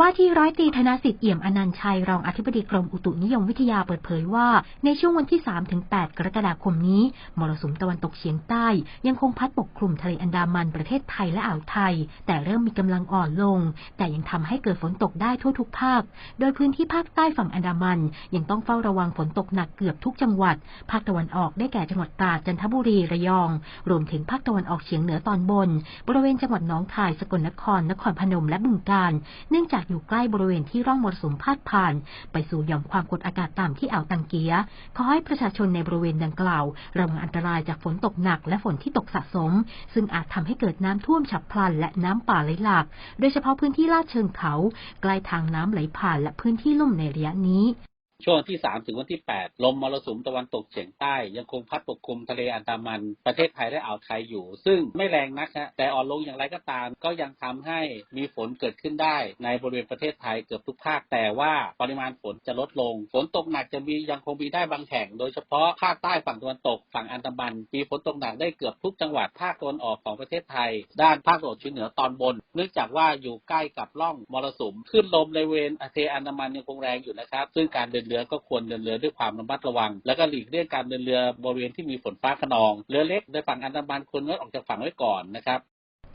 ว่าที่ร้อยตรีธนสิทธิ์เอี่ยมอนันชัยรองอธิบดีกรมอุตุนิยมวิทยาเปิดเผยว่า ในช่วงวันที่ 3-8 กรกฎาคมนี้ มรสุมตะวันตกเฉียงใต้ ยังคงพัดปกคลุมทะเลอันดามันประเทศไทยและอ่าวไทย แต่เริ่มมีกำลังอ่อนลง แต่ยังทำให้เกิดฝนตกได้ทั่วทุกภาค โดยพื้นที่ภาคใต้ฝั่งอันดามัน ยังต้องเฝ้าระวังฝนตกหนักเกือบทุกจังหวัด ภาคตะวันออกได้แก่จังหวัดตราดจันทบุรีระยอง รวมถึงภาคตะวันออกเฉียงเหนือตอนบน บริเวณจังหวัดหนองคายสกลนครนครพนมและบึงกาฬเนื่องจากอยู่ใกล้บริเวณที่ร่องมรสุมพาดผ่าน ไปสู่หย่อมความกดอากาศต่ำที่อ่าวตังเกียขอให้ประชาชนในบริเวณดังกล่าวระวังอันตรายจากฝนตกหนักและฝนที่ตกสะสม ซึ่งอาจทำให้เกิดน้ำท่วมฉับพลัน และน้ำป่าไหลหลาก โดยเฉพาะพื้นที่ลาดเชิงเขา ใกล้ทางน้ำไหลผ่านและพื้นที่ลุ่มในระยะนี้ ช่วงที่3ถึงวันที่8ลมมรสุมตะวันตกเฉียงใต้ ยังคงพัดปกคลุมทะเลอันดามัน ประเทศไทยและอ่าวไทยอยู่ ซึ่งไม่แรงนักฮะแต่อ่อนลงอย่างไรก็ตาม ก็ยังทำให้มีฝนเกิดขึ้นได้ ในบริเวณประเทศไทยเกือบทุกภาค แต่ว่าปริมาณฝนจะลดลง ฝนตกหนักจะมียังคงมีได้บางแห่ง โดยเฉพาะภาคใต้ฝั่งตะวันตกฝั่งอันดามัน มีฝนตกหนักได้เกือบทุกจังหวัดภาคตะวันออกของประเทศไทย ด้านภาคตะวันออกเฉียงเหนือตอนบน เนื่องจากว่าอยู่ใกล้กับร่องมรสุมขึ้นลมในบริเวณทะเลอันดามันยังคงแรงอยู่นะครับ ซึ่งการเดินเรือก็ควรเดินเรือด้วยความระมัดระวัง แล้วก็หลีกเลี่ยงการเดินเรือบริเวณที่มีฝนฟ้าขนอง เรือเล็กในฝั่งอันดามันควรงดออกจากฝั่งไว้ก่อนนะครับ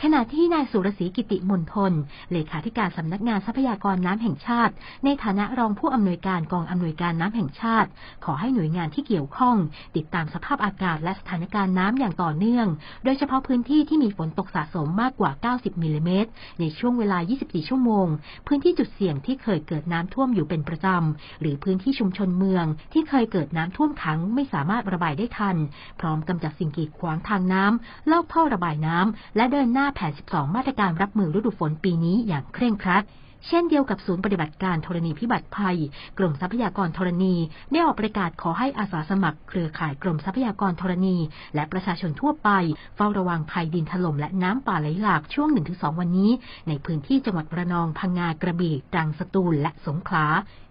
ขณะที่นายสุรศรีกิติมนทนเลขาธิการสำนักงานทรัพยากรน้ำแห่งชาติ ในฐานะรองผู้อำนวยการกองอำนวยการน้ำแห่งชาติ ขอให้หน่วยงานที่เกี่ยวข้อง ติดตามสภาพอากาศและสถานการณ์น้ำอย่างต่อเนื่อง โดยเฉพาะพื้นที่ที่มีฝนตกสะสมมากกว่า 90มิลลิเมตรในช่วงเวลา 24 ชั่วโมง พื้นที่จุดเสี่ยงที่เคยเกิดน้ำท่วมอยู่เป็นประจำ หรือพื้นที่ชุมชนเมืองที่เคยเกิดน้ำท่วมขังไม่สามารถระบายได้ทัน พร้อมกำจัดสิ่งกีดขวางทางน้ำลอกท่อระบายน้ำและเดินหน้าแผน 12 มาตรการรับมือฤดูฝนปีนี้อย่างเคร่งครัด เช่นเดียวกับศูนย์ปฏิบัติการธรณีพิบัติภัย กรมทรัพยากรธรณี ได้ออกประกาศขอให้อาสาสมัคร เครือข่ายกรมทรัพยากรธรณี และประชาชนทั่วไป เฝ้าระวังภัยดินถล่มและน้ำป่าไหลหลากช่วง 1-2 วันนี้ ในพื้นที่จังหวัดระนองพังงากระบี่ตรังสตูลและสงขลา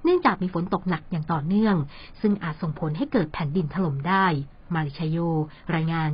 เนื่องจากมีฝนตกหนักอย่างต่อเนื่อง ซึ่งอาจส่งผลให้เกิดแผ่นดินถล่มได้ มาริชโย รายงาน